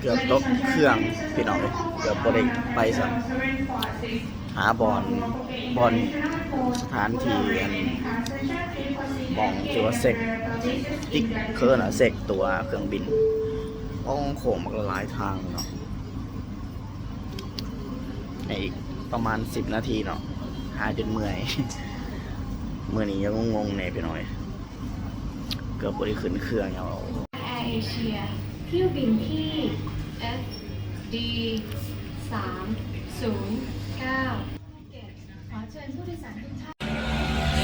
เกือบตกเครื่องพี่น้องเลยเกือบบริไปสักหาบอลบอลสถานที่อันมองที่ว่าเซกติ๊กเคอร์นะเซกตัวเครื่องบินอ้องโขงมันหลายทางเนาะในอีกประมาณสิบนาทีเนาะหาจนเมื่อยเมื่อนี้ยังงงๆเนี่ยพี่น้อย เกือบบริขึ้นเครื่องเอาแอร์เอเชีย เที่ยวบินที่ F D 3 0 9ขอเชิญผู้โดยสารทุกท่าน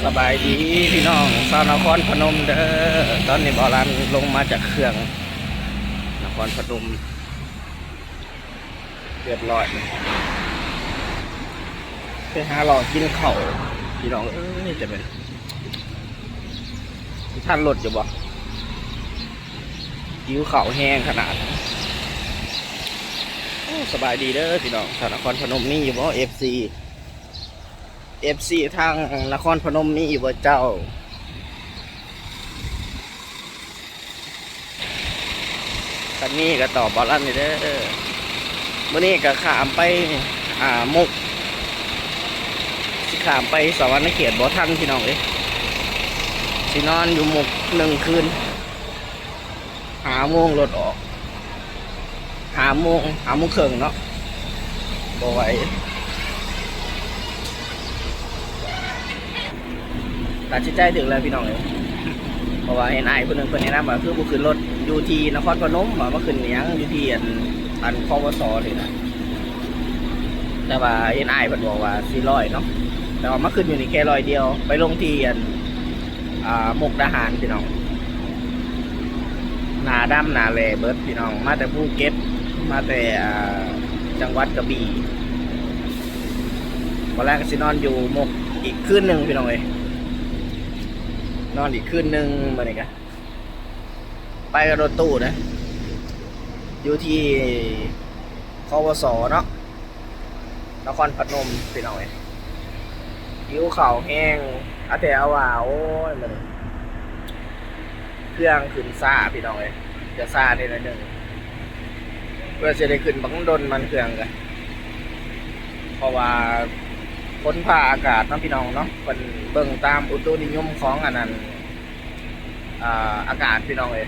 สบายดีพี่น้องสาวนครพนมเด้อตอนนี้บอรันลงมาจากเครื่อง นครพนมเรียบร้อยไปหาหลอกกินเข่าวพี่น้องเอ้ยจะเป็นท่านรถอยู่บ่ ยิ้วเข่าแห้งขนาดสบายดีเด้อพี่น้องสาวนครพนมนี่อยู่บ่เอฟซีเอฟซีทางนครพนมนี่อยู่บ่เจ้าคันนี้ก็ตอบบอลลันนี่เด้อมื่อนี้ก็ขามไปอ่ามุกสิขามไปสวรรค์เขตบ่ทันพี่น้องเอ้ยสินอนอยู่มุกหนึ่งคืน หาโมงรถออกหาโมงหาโมงครึ่งเนาะบ่ไหวตัดสินใจถึงแล้วพี่น้องเลยเพราะว่าเห็นไอ้คนหนึ่งเพิ่นแนะนำว่าคือบุขึ้นรถยูทีนครพนมว่ามาขึ้นอิหยังอยู่ที่อันอันคอวสเลยนะแต่ว่าเห็นไอ้ายเพิ่นบอกว่าสี่ร้อยเนาะแต่ว่าเมาขึ้นอยู่นี่แค่ร้อยเดียว ไปลงที่อันอ่ามกดาหารพี่น้อง นาดำนาแลเบิร์ดพี่น้อง มาแต่ภูเก็ต มาแต่จังหวัดกระบี่วันแรกก็สินอนอยู่มกอีกคืนหนึ่งพี่น้องเลยนอนอีกคืนหนึ่งมาเนี่ยกันไปกับรถตู้นะ อยู่ที่คอวสเนาะนครพนมพี่น้องเอ้ยหิวเข่าแห้งอาแต่เอาว่าโอ้ยมัน ครื่องขึ้นซ่าพี่น้องเอ้ยจะซ่าได้หน่อยหนึ่งเพื่อจะได้ขึ้นบังดนมันเครื่องกันเพราะว่าพ้นผ่าอากาศเนาะพี่น้องเนาะเป็นเบิ่งตามอุตุนิยมของอันนั้นอาอากาศพี่น้องเอ้ย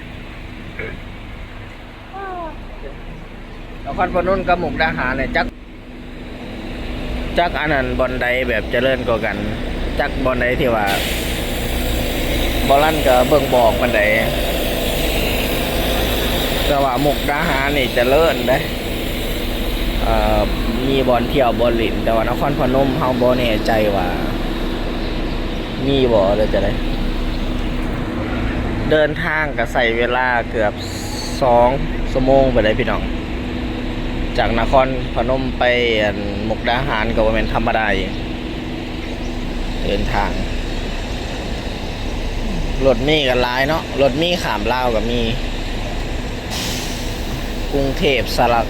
นครพนมกับหมุกดาหารเนี่ยจัก จักอันนั้นบอลใดแบบเจริญกว่ากัน จักบอลใดที่ว่า บอลันกับเบิ่งบอกมันใดแต่ว่ามุกดาหารนี่จะเจริญได้มีบอลเที่ยวบอลลิน แต่ว่านครพนมเฮาบ่แน่ใจว่า มีบ่เลยจะได้ เดินทางก็ใส่เวลาเกือบสองชั่วโมงไปเลยพี่น้อง จากนครพนมไปมุกดาหารก็บ่แม่นธรรมดาอีกเดินทาง รถมีกันหลายเนาะรถมีขามลาวกับมี กรุงเทพสระ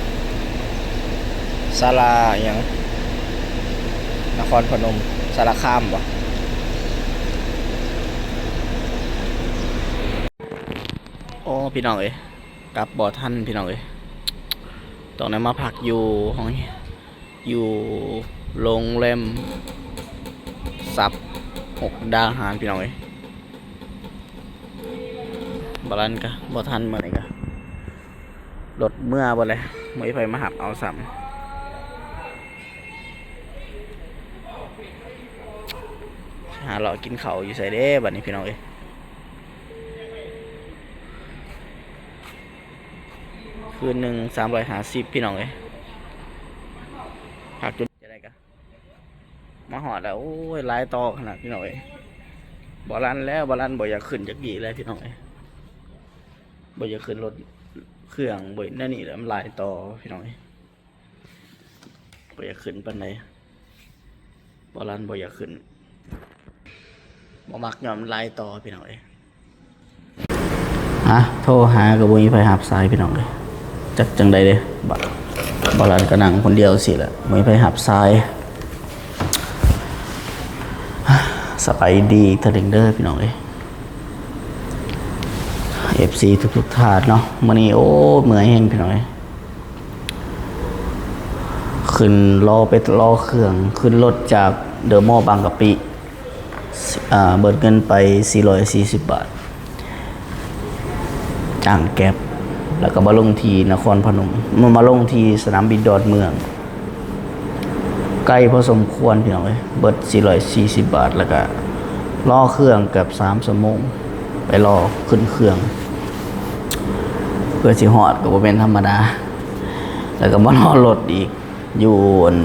สระหยังนครพนมสารคามบ่โอ้พี่น้องเอ้ยกลับบ่อท่านพี่น้องเอ้ยตรงนั้นมาพักอยู่ห้องอยู่โรงแรมซับหกดาวหารพี่น้องเอ้ย บาลันกะบ่ทันเมื่อไหร่กะรถเมื่อบ่เลยมื่อไปมาหับเอาสัมหาเลาะกินเขาอยู่ใส่เด้บัดนี้พี่น้องเอ้คืนหนึ่งสามร้อยห้าสิบพี่น้องเอ้ยพักจุดจะได้กันมาหอดแล้ว โอ้ยลายต่อขนาดพี่น้องเอ้บอลันแล้วบอลันบ่อยากขึ้นจากกี่เลยพี่น้องเอ้ บ่อยากขึ้นรถเครื่องบ่อยนั่นนี่แหละมันลายต่อพี่น้องเอ้ยบ่อยากขึ้นปันไหนบอลันบ่อยากขึ้นบ่มักยอมลายต่อพี่น้องเอ้ยฮะโทรหากระบุยไฟหับสายพี่น้องเลยจักจังใดเด้บบบอลันก็นั่งคนเดียวสิแหละไม่ไปหับทรายสบายดีเทลิงเดอร์พี่น้องเอ้ย เอฟซีทุกๆทาดเนาะมื่อนี้โอ้เหมื่อยแห้งพี่น้อย ขึ้นรอไปรอเครื่อง ขึ้นรถจากเดอะมอบางกะปิอ่าเบิดเงินไป 440 บาทจ้างแก๊บแล้วก็มาลงที่นครพนมมันมาลงที่สนามบินดอนเมือง ใกล้พอสมควรพี่น้องเอ้ยเบิด440 บาทแล้วก็รอเครื่องเกับ3ชั่วโมง ไปรอขึ้นเครื่อง เพื่อสิหอดก็บ่เป็นธรรมดา แล้วก็มารอรถอีก อยู่อั่น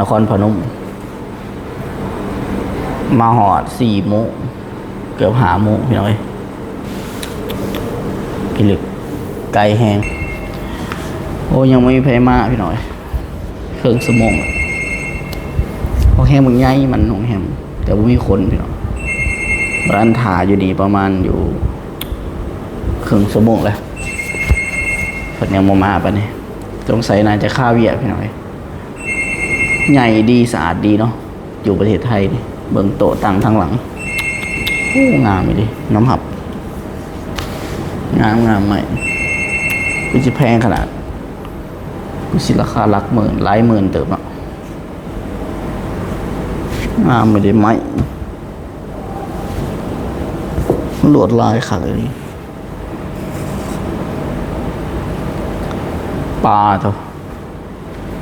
นครพนม มาหอด4โมงเกือบ5โมงพี่น้อยพิลึกไกลแหงโอ้ยังไม่มีไผมาพี่น้อย เครื่องสมงอะโอแฮมมึงใหญ่มันของแฮมแต่ว่มีคนพี่น้อง ร้านถาอยู่ดีประมาณอยู่ครึ่งชั่วโมงแล้วเพิ่นยังมามาปะเนี่ยสงสัยน่าจะค่าเวียกพี่น้อย ใหญ่ดีสะอาดดีเนาะอยู่ประเทศไทยนี่เบิ่งโต๊ะตังทางหลังโอ้งามเลยดิน้ำหับ งามงามใหม่กูจะแพงขนาดกูสิราคาหลักหมื่นหลายหมื่นเติบเนาะงามไม่ได้ไหม หลดลายขัดเลยปลาเถอะ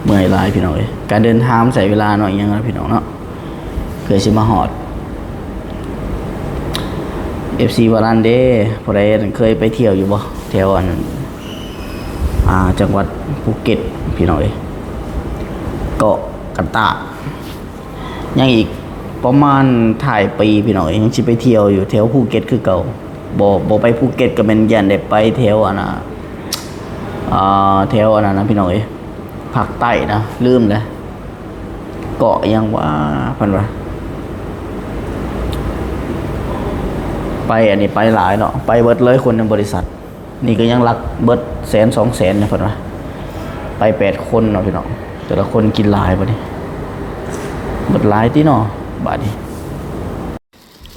เมื่อยลายพี่น้องเอ้ยการเดินทางใส่เวลาหน่อยยังนะพี่น้องเนาะเพื่อชิมาหอด FC วารันเด้พอได้เคยไปเที่ยวอยู่บ่แถวอันอ่าจังหวัดภูเก็ตพี่น้องเอ้ยเกาะกันตะยังอีก ประมาณถ่ายปีพี่หน้อยยังสิไปเที่ยวอยู่แถวภูเก็ตคือเก่าบ่บ่ไปภูเก็ตก็เป็นยันได้ไปแถวอันน่ะอ่าแถวอันนั้นนะพี่หน้อยภาคใต้นะลืมเลยเกาะยังว่าพันว่าไปอันนี้ไปหลายเนาะไปเบิดเลยคนในบริษัท นี่ก็ยังรักเบิดแสนสองแสนเนี่ยเพันว่าไปแปดคนเนาะพี่น้องแต่ละคนกินหลายปะนี่เบิดหลายที่เนาะ บาดนี้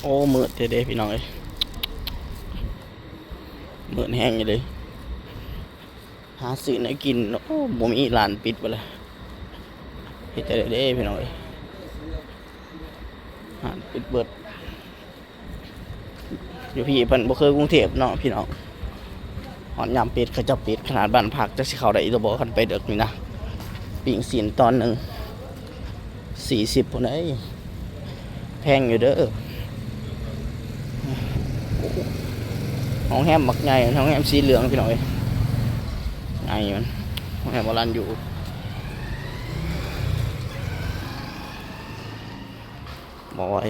โอ้มืดเด้พี่น้องเอ้ยมืดแห้งเลยหาซื้อไหนกินโอ้บ่มีร้านปิดไปเลยเฮ็ดแต่เด้พี่น้องเอ้ยร้านปิดเบิดอยู่พี่เพิ่นบ่เคยกรุงเทพเนาะพี่น้องหอนยามปิดเขาจะปิดขนาดบ้านพักจะสิเข้าได้อีกบ่คันไปเด็กนี่นะปิ่งศีลตอนหนึ่งสี่สิบคนไอ้ย แพงอยู่เด้อห้องแฮมบักใหญ่ห้องแฮมสีเหลืองพี่หน่อยไงมันห้องแฮมโบราณอยู่บอกไว้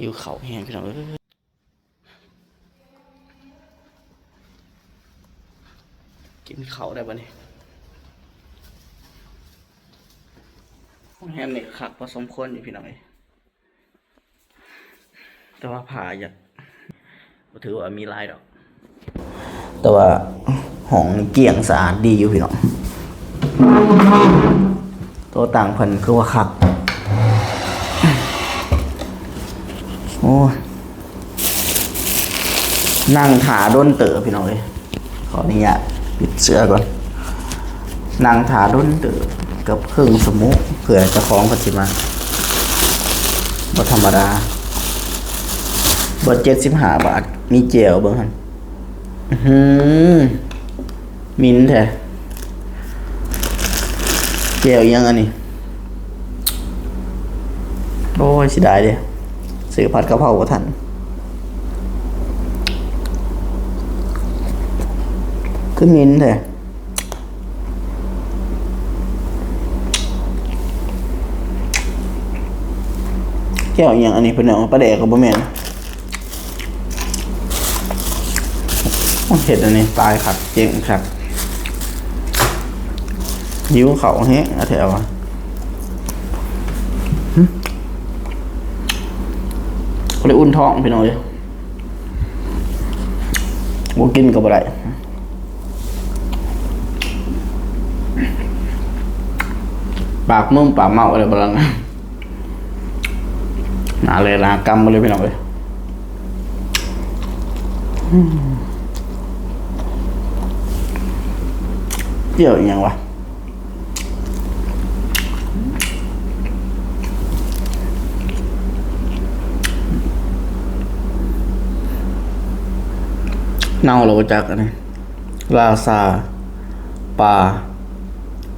อยู่เขาแห้งพี่น้องเอ้ยกินเขาได้ปะเนี่ย ห้อง แฮมนี่ขักผสมคนอยู่พี่น้อยแต่ว่าผ่าอยากถือว่ามีลายดอก แต่ว่าห้องเกี่ยงสะอาดดีอยู่พี่น้อง ตัวต่างพันคือว่าขัก โอ้ยนั่งถาด้นเต๋อพี่น้องเลยขออนุญาตปิดเสื้อก่อน นั่งถาด้นเต๋อ กับครึ่งสมุเผื่อจะคล้าของปัจจิมาบ่ธรรมดาบทเจ็ดสิบห้าบาท มีเจลเบิ่งหันหือมินแท้เจลยังอันนี้ โอ้ยสิได้เด้ซื้อผัดกะเพราบ่ทันคือมินแท้ แก้วอย่างอันนี้เป็นเนื้อปลาแดกกับบ่แม่นเห็ดอันนี้ตายขัดเจ๋งครับยิ้วเขาแฮะแถวอะก็เลยอุ่นท้องพี่น้อยบ่กินก็บ่ได้ปากมึงปากเมาอะไรบ่ลัง หนาเลยลากรรมมาเลยพี่น้องเลยเกี่ยวอย่างวะเน่าเราจักอันนี้ลาซาปลา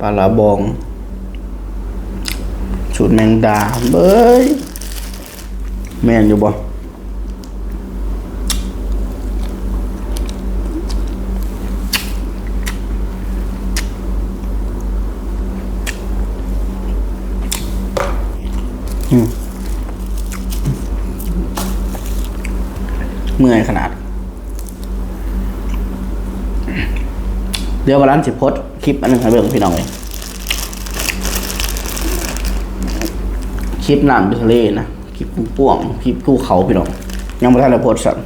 ปลาลาบองสูตรแมงดาเบ้ย แม่นอยู่บ่อืมเมื่อยขนาด เดี๋ยววันนั้นสิโพสต์คลิปอันหนึงให้เบิ่งพี่น้องเลยคลิปน้ำทะเลนะค ลิปกุ้งป่วงคลิปภูเขาพี่น้องยังไม่ทันได้โพสต์สั่น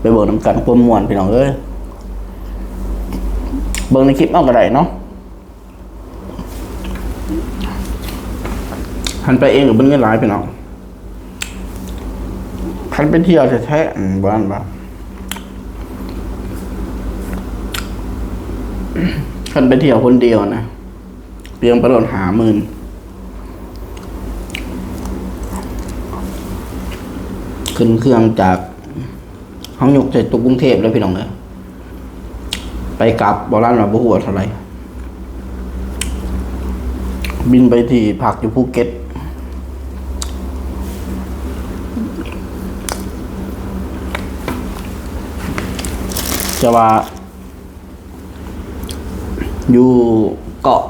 ไปเบิ่งน้ำกันความมวนพี่น้องเอ้ยเบิ่งในคลิปเอาก็ไดเนาะหันไปเองหรือเบิ่งเงินหลายพี่น้องคันไปเที่ยวแท้ๆบ้านบ้านคันไปเที่ยวคนเดียวนะเพียงประโดดหาหมื่น ขึ้นเครื่องจากห้องยกใจตุกกรุงเทพแล้วพี่น้องเลยไปกลับบอรันมาบุหัวเท่าไรบินไปที่พักอยู่ภูเก็ตจะว่า อยู่เกาะ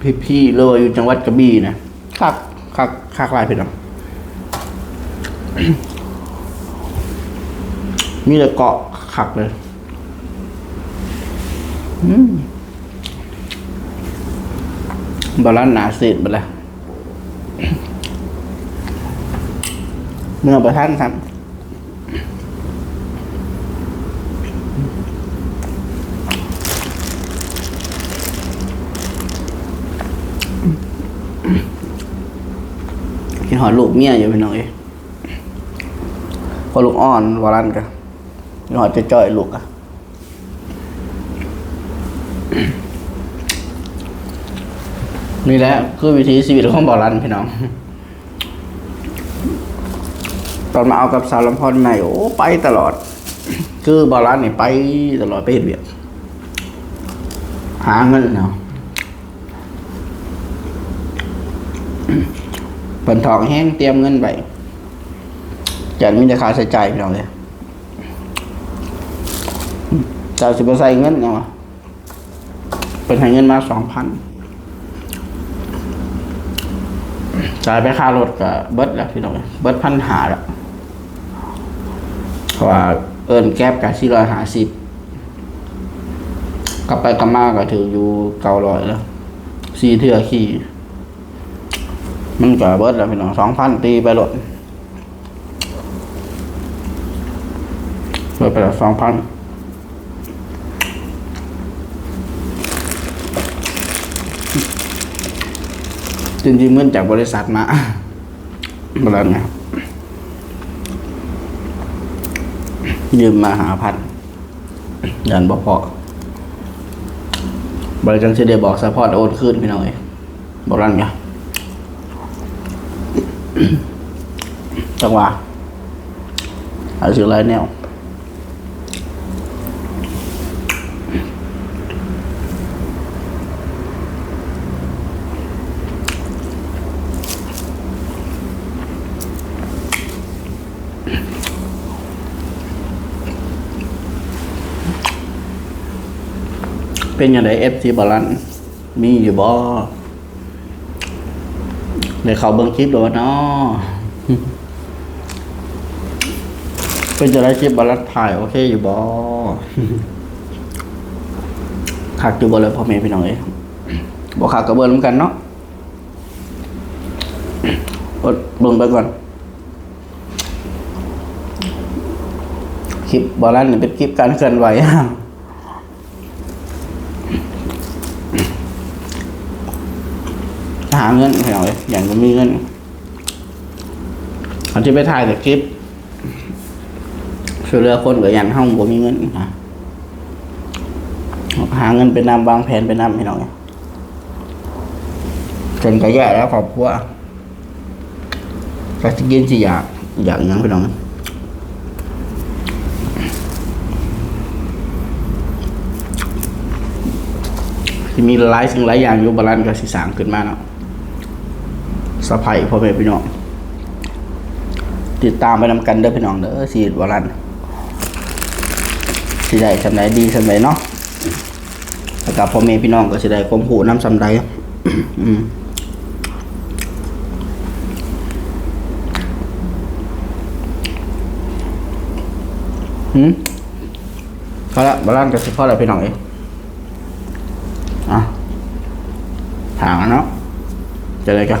พี่พี่ๆเลยอยู่จังหวัดกระบี่นะคักคักคักลายพี่น้อง มีแต่เกาะคักเลยอืมบาลานหนาเศษไปแล้วเมื่อประท่านครับกินหอยลูกเมียอยู่พี่น้องเอ้ยพอลูกอ่อนวารันกัน กินหอยจะจ่อยลูกอะนี่แหละคือวิธีชีวิตของบอรันพี่น้อง ตอนมาเอากับสาวลำพอนใหม่โอ้ไปตลอด คือบอรันนี่ไปตลอดไปเห็นเวียกหาเงินเนาะผลทองแห้งเตรียมเงินไปจันมีแต่ค่าใช้จ่ายพี่น้องเลย จ่ายสิบเปอร์เซ็นต์เงินยังวะเป็นให้เงินมาสองพันจ่ายไปค่ารถกับเบิร์ดแล้วพี่น้องเบิร์ดพันหาแล้วเพราะว่าเอิญแก๊บกับสี่ร้อยห้าสิบกลับไปกลับมาก็ถืออยู่เก้าร้อยแล้วสี่เทื่อขี่มันก็เบิดแล้วพี่น้องสองพันตีไปหลดเบิดไปแล้วสองพัน จริงๆเงินจากบริษัทมาบริษัทไงยืมมาหาพันยันบ่พอบริษัทเสไดบอกสปอร์ตโอนขึ้นพี่น้องเอ้ยบริษัทไงจังหวะหาซื้อไรแนว เป็นยังไงเอฟซีบอลันมีอยู่บ่เดี๋ยวเขาเบิ่งคลิปดูว่านาะเป็นจะได้คลิปบอลันถ่ายโอเคอยู่บ่ขักอยู่บ่เลยพ่อแม่พี่น้องเอ้ยบ่ขักกับเบิ่งนกันเนาะอดเบิ่งไปก่อนคลิปบอลันเป็นคลิปการเคลื่อนไหว หาเงินพี่น้องเอ้ยอย่างก็มีเงินอันที่ไปถ่ายแต่คลิปช่วยเหลือคนกับยันห้องบ่มีเงินนะหาเงินไปนำวางแผนไปนำพี่น้องจนก็แย่แล้วครอบครัวก็จะกินสิอยากอยากหยังพี่น้องที่มีหลายสิ่งหลายอย่างอยู่บาลานซ์ก็สิสางขึ้นมาเนาะ สะพายพ่อแม่พี่น้องติดตามไปนำกันเด้อพี่น้องเด้อสีดวารันสิได้สำไหนดีสำไหนเนาะแล้วกับพ่อแม่พี่น้องก็สิได้ความหูน้ำสำใดอืมหืมพอละบาลานก็สิพอล้วพี่น้องเองอะถางแล้วเนาะจะเลยกัน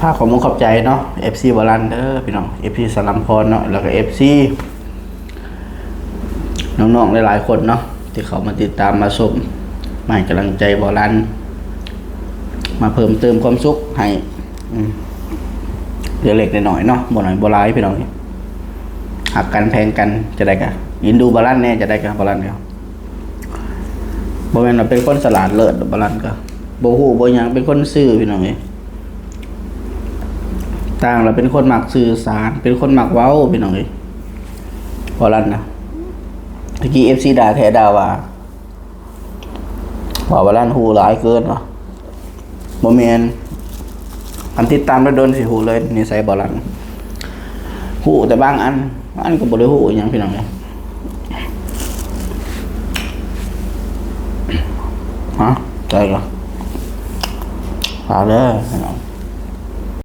ภาคของมุงขอบใจเนาะ FC บอลันเดอร์พี่น้อง FC สลัมพรเนาะแล้วก็ FC น้องๆหลายๆคนเนาะที่เขามาติดตามมาชมมาให้กำลังใจบอลัน มาเพิ่มเติมความสุขให้อืมเล็กหน่อยเนาะบ่หน่อยบ่หลายพี่น้องหักกันแพงกันจะได้กันยินดูบอลันแน่จะได้กันบอลันเดียวบ่แม่นว่าเป็นคนสลาดเลิศบอลันก็ บ่หูบ่หยังเป็นคนซื่อพี่น้องเอ้ยต่างเราเป็นคนหมักสื่อสาร เป็นคนหมักเว้าพี่น้องเอ้ยพอรันนะตะกี้เอฟซีด่าแท้ด่าว่าว่าบาลันหูหลายเกินวะโมเมนอันติดตามแล้วโดนสิหูเลยนี่ใส่บอลันหูแต่บางอัน อันก็บ่ได้หูอหยังพี่น้องเอ้ยฮะใจเลยพี่ น้อง